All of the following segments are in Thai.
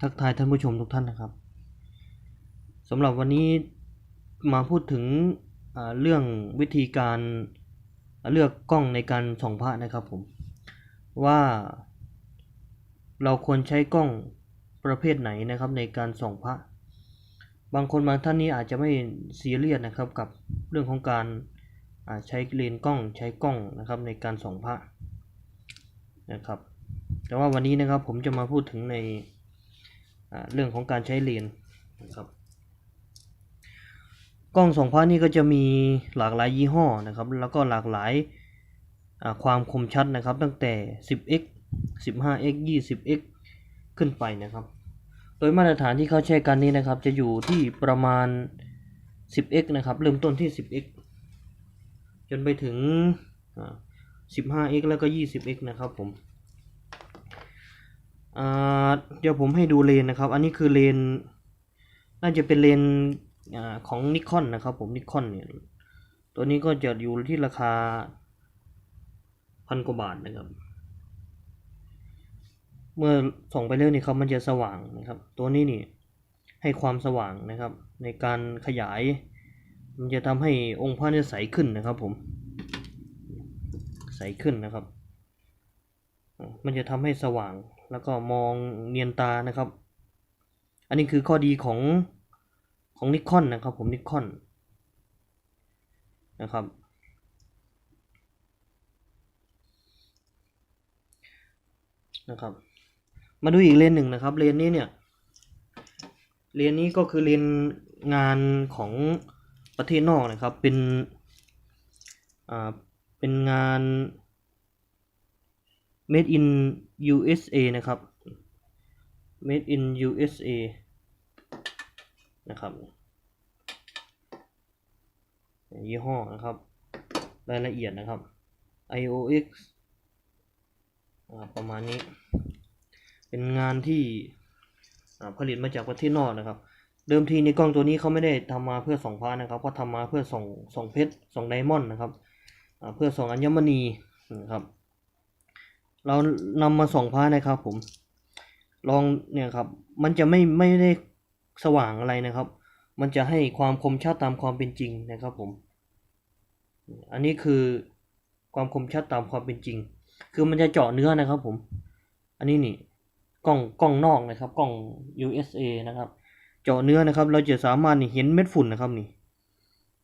ทักทายท่านผู้ชมทุกท่านนะครับสำหรับวันนี้มาพูดถึงเรื่องวิธีการเลือกกล้องในการส่องพระนะครับผมว่าเราควรใช้กล้องประเภทไหนนะครับในการส่องพระ บางคนบางท่านนี้อาจจะไม่ซีเรียสนะครับกับเรื่องของการใช้เลนกล้องใช้กล้องนะครับในการส่องพระนะครับ แต่ว่าวันนี้นะครับผมจะมาพูดถึงใน เรื่องของการใช้เลนนะครับกล้องสองพระนี่ก็จะมีหลากหลายยี่ห้อนะครับ แล้วก็หลากหลายความคมชัดนะครับ ตั้งแต่ 10x 15x 20x ขึ้นไปนะครับ โดยมาตรฐานที่เขาใช้กันนี้นะครับ จะอยู่ที่ประมาณ 10x นะครับ เริ่มต้นที่ 10x จนไปถึง 15x แล้วก็ 20x นะครับผม เดี๋ยวผมให้ดูเลนนะครับ อันนี้คือเลน น่าจะเป็นเลนอของนิคอนนะครับ ผมนิคอนเนี่ย ตัวนี้ก็จะอยู่ที่ราคาพันกว่าบาทนะครับ เมื่อส่องไปเรื่อยนี่ครับมันจะสว่างนะครับ ตัวนี้นี่ให้ความสว่างนะครับ ในการขยาย มันจะทำให้องค์พระเนี่ยใสขึ้นนะครับ ผม ใสขึ้นนะครับ มันจะทำให้สว่าง แล้วก็มองเนียนตานะครับ อันนี้คือข้อดีของของนิคอนนะครับผมนิคอนนะครับนะครับ มาดูอีกเลนหนึ่งนะครับเลนนี้เนี่ยเลนนี้ก็คือเลนงานของประเทศนอกนะครับเป็นอ่าเป็นงาน made in USA นะครับ made in USA นะครับยี่ห้อนะครับ รายละเอียดนะครับ IOX อ่าประมาณนี้ เป็นงานที่ผลิตมาจากประเทศนอกนะครับ เดิมทีในกล้องตัวนี้เขาไม่ได้ทำมาเพื่อส่องพระนะครับเขาทำมาเพื่อส่องส่องเพชรส่องไดมอนด์นะครับเพื่อส่องอัญมณีนะครับ เรานำมาส่องพระนะครับผม ลองเนี่ยครับ มันจะไม่ไม่ได้สว่างอะไรนะครับ มันจะให้ความคมชัดตามความเป็นจริงนะครับผม อันนี้คือความคมชัดตามความเป็นจริง คือมันจะเจาะเนื้อนะครับผม อันนี้นี่กล้องกล้องนอกนะครับ กล้อง USA นะครับ เจาะเนื้อนะครับ เราจะสามารถนี่เห็นเม็ดฝุ่นนะครับนี่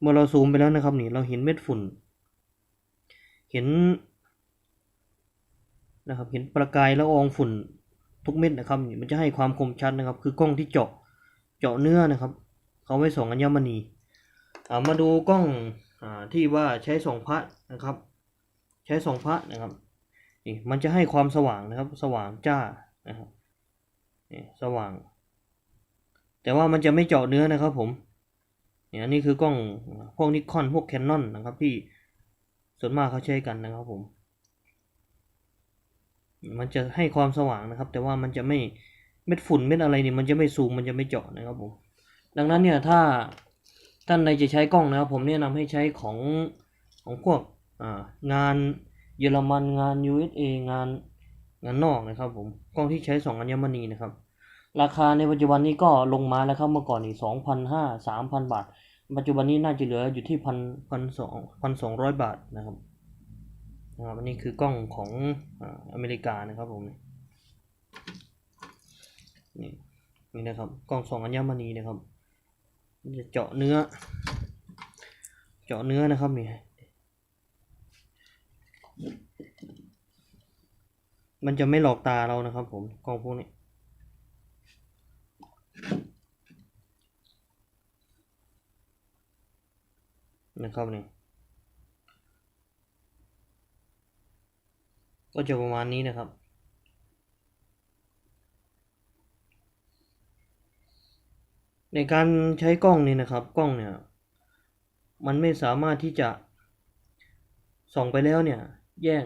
เมื่อเราซูมไปแล้วนะครับนี่ เราเห็นเม็ดฝุ่น เห็น นะครับ เห็นประกายละอองฝุ่นทุกเม็ดนะครับนี่มันจะให้ความคมชัดนะครับ คือกล้องที่เจาะเจาะเนื้อนะครับเขาไว้ส่องอัญมณีอ่ามาดูกล้องอ่าที่ว่าใช้ส่องพระนะครับ ใช้ส่องพระนะครับนี่มันจะให้ความสว่างนะครับ สว่างจ้านะครับนี่สว่าง แต่ว่ามันจะไม่เจาะเนื้อนะครับผมเนี่ยอันนี้คือกล้องพวกนิคอนพวกแคนนอนนะครับที่ส่วนมากเขาใช้กันนะครับผม มันจะให้ความสว่างนะครับ แต่ว่ามันจะไม่เม็ดฝุ่นเม็ดอะไรเนี่ยมันจะไม่ซูมมันจะไม่เจาะนะครับผมดังนั้นเนี่ยถ้าท่านใดจะใช้กล้องนะครับ ผมแนะนำให้ใช้ของของพวกงานเยอรมันงาน USA งานงานนอกนะครับ ผมกล้องที่ใช้สองอัญมณีนะครับ ราคาในปัจจุบันนี้ก็ลงมาแล้วครับเมื่อก่อนนี่สองพันห้าสามพันบาท ปัจจุบันนี้น่าจะเหลืออยู่ที่พันพันสองพันสองร้อยบาทนะครับ นะครับอันนี้คือกล้องของอเมริกานะครับผมนี่นี่นะครับกล้องสองอัญมณีนะครับจะเจาะเนื้อ เจาะเนื้อนะครับนี่มันจะไม่หลอกตาเรานะครับผมกล้องพวกนี้นะครับนี่ ก็จะประมาณนี้นะครับ ในการใช้กล้องนี่นะครับกล้องเนี่ย มันไม่สามารถที่จะส่องไปแล้วเนี่ย แยก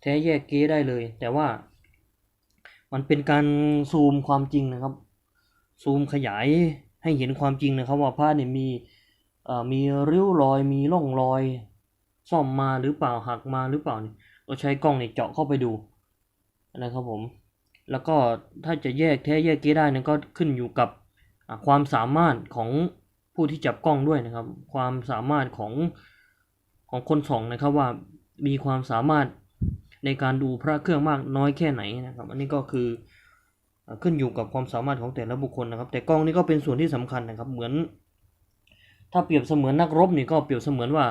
แท้แยกเก๊ได้เลย แต่ว่ามันเป็นการซูมความจริงนะครับ ซูมขยายให้เห็นความจริงนะครับ ว่าผ้าเนี่ยมีมีริ้วรอย มีร่องรอย ซ่อมมาหรือเปล่าหักมาหรือเปล่าเนี่ย เราใช้กล้องเนี่ยเจาะเข้าไปดูนะครับผม แล้วก็ถ้าจะแยกแท้แยกเก๊ได้นั้นก็ขึ้นอยู่กับความสามารถของผู้ที่จับกล้องด้วยนะครับ ความสามารถของของคนส่องนะครับว่ามีความสามารถในการดูพระเครื่องมากน้อยแค่ไหนนะครับ อันนี้ก็คือขึ้นอยู่กับความสามารถของแต่ละบุคคลนะครับ แต่กล้องนี่ก็เป็นส่วนที่สำคัญนะครับ เหมือน ถ้าเปรียบเสมือนนักรบนี่ก็เปรียบเสมือนว่า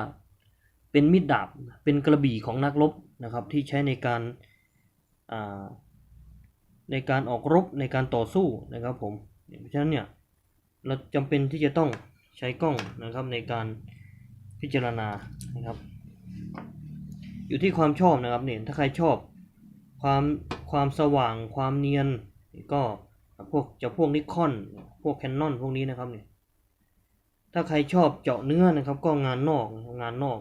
เป็นมีดดาบเป็นกระบี่ของนักรบ นะครับที่ใช้ในการาในการออกรบในการต่อสู้นะครับผมเพราะฉะนั้นเนี่ยเราจำเป็นที่จะต้องใช้กล้องนะครับในการพิจารณานะครับ อยู่ที่ความชอบนะครับเนี่ยถ้าใครชอบความความสว่างความเนียนก็พวกจะพวกนิคอนพวกแคนนอนพวกนี้นะครับเนี่ยถ้าใครชอบเจาะเนื้อนะครับ ก็งานนอกงานนอก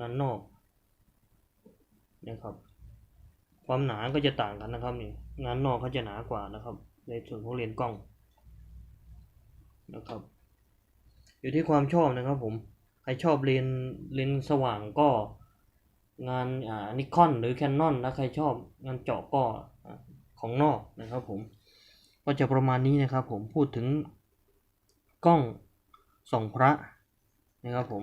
งานนอก นะครับ ความหนาก็จะต่างกันนะครับนี่งานนอกเขาจะหนากว่านะครับ ในส่วนของเลนส์กล้องนะครับ อยู่ที่ความชอบนะครับผมใครชอบเลนส์เลนสว่างก็งานอ่านิคอนหรือแคนนอนแล้วใครชอบงานเจาะก็ของนอกนะครับผมก็จะประมาณนี้นะครับผมพูดถึงกล้องส่องพระนะครับผม